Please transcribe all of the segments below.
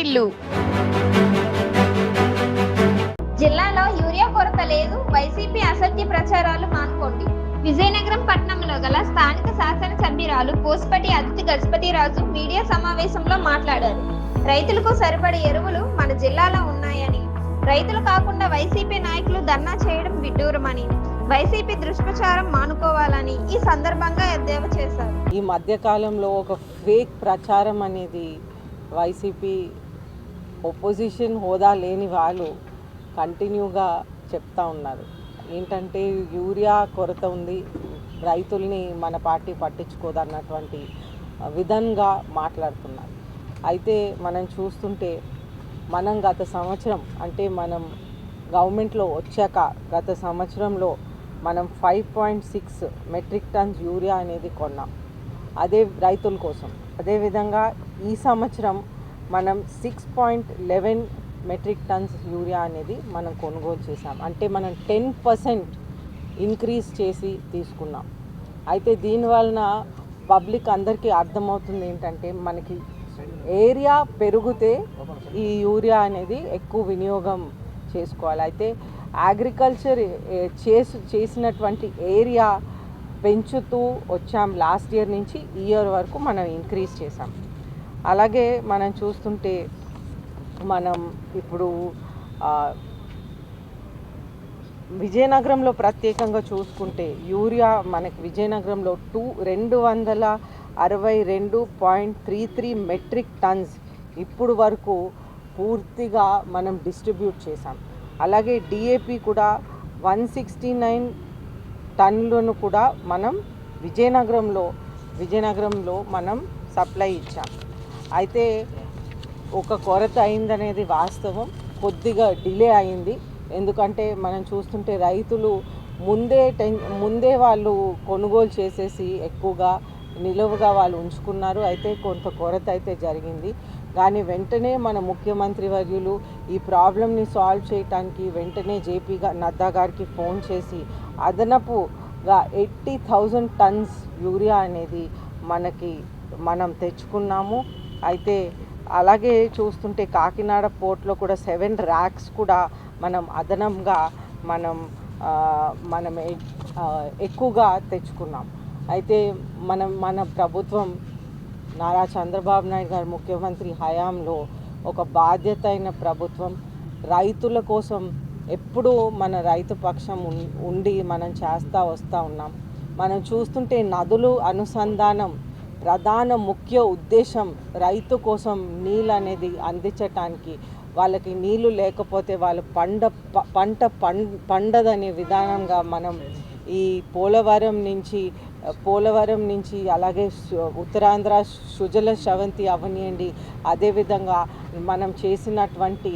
వార్తిల్లు జిల్లాలో యూరియా కొరత లేదు వైసీపీ అసత్య ప్రచారాలు మానుకోండి. విజయనగరం పట్టణంలో గల స్థానిక శాసనసభ్యురాలు పోస్పటి అదితి గజపతిరాజు మీడియా సమావేశంలో మాట్లాడారు. రైతులకు సరిపడే ఎరువులు మన జిల్లాలో ఉన్నాయని. రైతులు కాకుండా వైసీపీ నాయకులు ధర్నా చేయడం విడ్డూరమని. వైసీపీ దుష్ప్రచారం మానుకోవాలని ఈ సందర్భంగా ఎద్దేవా చేశారు. ఈ మధ్యకాలంలో ఒక ఫేక్ ప్రచారం అనేది వైసీపీ ఒపోజిషన్ హోదా లేని వాళ్ళు కంటిన్యూగా చెప్తా ఉన్నారు. ఏంటంటే యూరియా కొరత ఉంది. రైతుల్ని మన పార్టీ పట్టించుకోదన్నటువంటి విధంగా మాట్లాడుతున్నారు. అయితే మనం చూస్తుంటే మనం గత సంవత్సరం అంటే మనం గవర్నమెంట్లో వచ్చాక గత సంవత్సరంలో మనం five point six metric tons urea అనేది కొన్నాం. అదే రైతుల కోసం. అదేవిధంగా ఈ సంవత్సరం మనం six point eleven metric tons urea అనేది మనం కొనుగోలు చేసాం అంటే మనం టెన్ పర్సెంట్ ఇంక్రీజ్ చేసి తీసుకున్నాం. అయితే దీనివలన పబ్లిక్ అందరికీ అర్థమవుతుంది ఏంటంటే మనకి ఏరియా పెరిగితే ఈ యూరియా అనేది ఎక్కువ వినియోగం చేసుకోవాలి. అయితే అగ్రికల్చర్ చేసి చేసినటువంటి ఏరియా పెంచుతూ వచ్చాం లాస్ట్ ఇయర్ నుంచి ఇయర్ వరకు మనం ఇంక్రీజ్ చేసాం అలాగే మనం చూస్తుంటే మనం ఇప్పుడు విజయనగరంలో ప్రత్యేకంగా చూసుకుంటే యూరియా మనకి విజయనగరంలో టూ రెండు వందల అరవై రెండు point three three metric tons ఇప్పుడు వరకు పూర్తిగా మనం డిస్ట్రిబ్యూట్ చేసాం అలాగే డిఏపి కూడా వన్ సిక్స్టీ నైన్ టన్లను కూడా మనం విజయనగరంలో విజయనగరంలో మనం సప్లై ఇచ్చాం. అయితే ఒక కొరత అయిందనేది వాస్తవం. కొద్దిగా డిలే అయింది. ఎందుకంటే మనం చూస్తుంటే రైతులు ముందే టెన్ ముందే వాళ్ళు కొనుగోలు చేసేసి ఎక్కువగా నిలువుగా వాళ్ళు ఉంచుకున్నారు. అయితే కొంత కొరత అయితే జరిగింది. కానీ వెంటనే మన ముఖ్యమంత్రి వర్యులు ఈ ప్రాబ్లమ్ని సాల్వ్ చేయటానికి వెంటనే జేపీ గా నడ్డా గారికి ఫోన్ చేసి అదనపుగా ఎయిటీ థౌజండ్ టన్స్ యూరియా అనేది మనకి మనం తెచ్చుకున్నాము. అయితే అలాగే చూస్తుంటే కాకినాడ పోర్ట్లో కూడా సెవెన్ ర్యాక్స్ కూడా మనం అదనంగా మనం మనం ఎక్కువగా తెచ్చుకున్నాం. అయితే మనం మన ప్రభుత్వం నారా చంద్రబాబు నాయుడు గారు ముఖ్యమంత్రి హయాంలో ఒక బాధ్యత అయిన ప్రభుత్వం రైతుల కోసం ఎప్పుడూ మన రైతు పక్షం ఉండి మనం చేస్తూ వస్తూ ఉన్నాం. మనం చూస్తుంటే నదులు అనుసంధానం ప్రధాన ముఖ్య ఉద్దేశం రైతు కోసం నీళ్ళు అనేది అందించటానికి వాళ్ళకి నీళ్ళు లేకపోతే వాళ్ళు పంట పంట పండదనే విధానంగా మనం ఈ పోలవరం నుంచి పోలవరం నుంచి అలాగే ఉత్తరాంధ్ర సుజల శవంతి అవనియండి అదేవిధంగా మనం చేసినటువంటి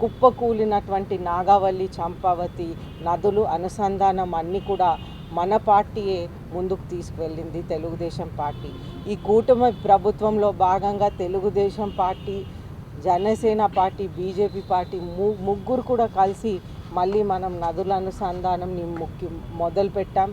కుప్పకూలినటువంటి నాగావల్లి చంపావతి నదులు అనుసంధానం అన్నీ కూడా మన పార్టీయే ముందుకు తీసుకువెళ్ళింది తెలుగుదేశం పార్టీ. ఈ కూటమి ప్రభుత్వంలో భాగంగా Telugu Desam party Janasena party BJP party ము ముగ్గురు కూడా కలిసి మళ్ళీ మనం నదుల అనుసంధానంని ముఖ్య మొదలుపెట్టాం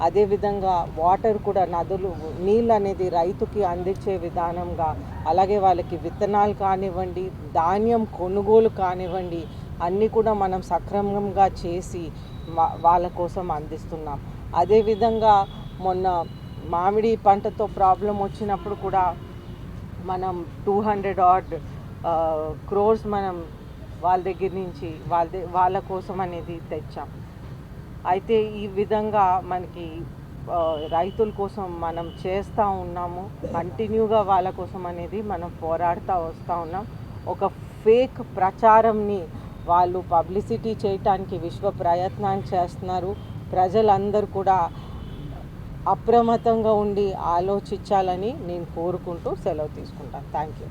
అదేవిధంగా వాటర్ కూడా నదులు నీళ్ళు అనేది రైతుకి అందించే విధానంగా అలాగే వాళ్ళకి విత్తనాలు కానివ్వండి ధాన్యం కొనుగోలు కానివ్వండి అన్నీ కూడా మనం సక్రమంగా చేసి వాళ్ళ కోసం అందిస్తున్నాం. అదేవిధంగా మొన్న మామిడి పంటతో ప్రాబ్లం వచ్చినప్పుడు కూడా మనం టూ హండ్రెడ్ ఆర్డ్ క్రోర్స్ మనం వాళ్ళ దగ్గర నుంచి వాళ్ళ వాళ్ళ కోసం అనేది తెచ్చాం. అయితే ఈ విధంగా మనకి రైతుల కోసం మనం చేస్తూ ఉన్నాము. కంటిన్యూగా వాళ్ళ కోసం అనేది మనం పోరాడుతూ వస్తూ ఉన్నాం. ఒక ఫేక్ ప్రచారంని వాళ్ళు పబ్లిసిటీ చేయటానికి విశ్వ ప్రయత్నాలు చేస్తున్నారు. ప్రజలందరూ కూడా అప్రమత్తంగా ఉండి ఆలోచించాలని నేను కోరుకుంటూ సెలవు తీసుకుంటాను. Thank you